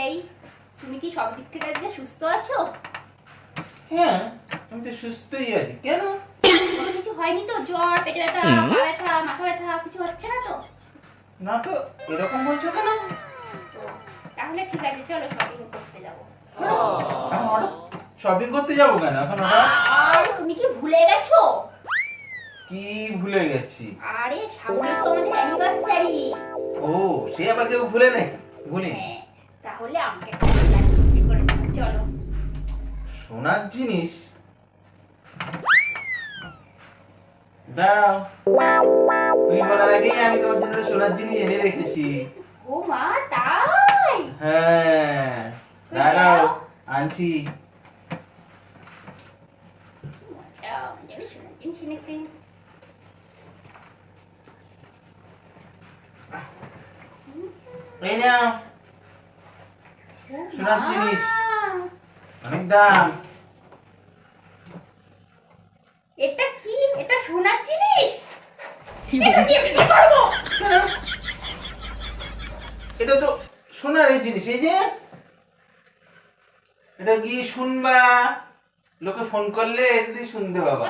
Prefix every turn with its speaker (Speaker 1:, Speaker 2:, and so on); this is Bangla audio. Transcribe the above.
Speaker 1: এই তুমি কি সব দিক থেকে আজকে সুস্থ আছো?
Speaker 2: হ্যাঁ আমি তো সুস্থই আছি। কেন?
Speaker 1: কোনো কিছু হয়নি তো? জ্বর পেটে ব্যথা পা ব্যথা মাথা ব্যথা কিছু হচ্ছে না তো?
Speaker 2: না তো এরকম বলছো কেন?
Speaker 1: তাহলে ঠিক আছে চলো শপিং করতে যাব।
Speaker 2: শপিং করতে যাব কেন? এখন
Speaker 1: তুমি কি ভুলে গেছো?
Speaker 2: কি ভুলে গেছি?
Speaker 1: আরে সামনে তো আমাদের অ্যানিভার্সারি
Speaker 2: ও সে আবার কেউ ভুলে নাকি? ভুলে
Speaker 1: হ্যাঁ তাহলে আমাকে একটা সোনার জিনিস করে দাও চলো।
Speaker 2: সোনার জিনিস। দাঁড়াও। তুমি বলার আগেই আমি তোমার জন্য সোনার জিনিস এনে রেখেছি।
Speaker 1: ও মা তাই?
Speaker 2: হ্যাঁ। দাঁড়াও আনছি। এই নাও। সোনার। জিনিস। অনেক দাম
Speaker 1: এটা কি? এটা সোনার জিনিস এটা দিয়ে কি করব?
Speaker 2: এটা তো সোনার এই জিনিস এই যে এটা গিয়ে শুনবা? লোকে ফোন করলে এটা দিয়ে শুনতে বাবা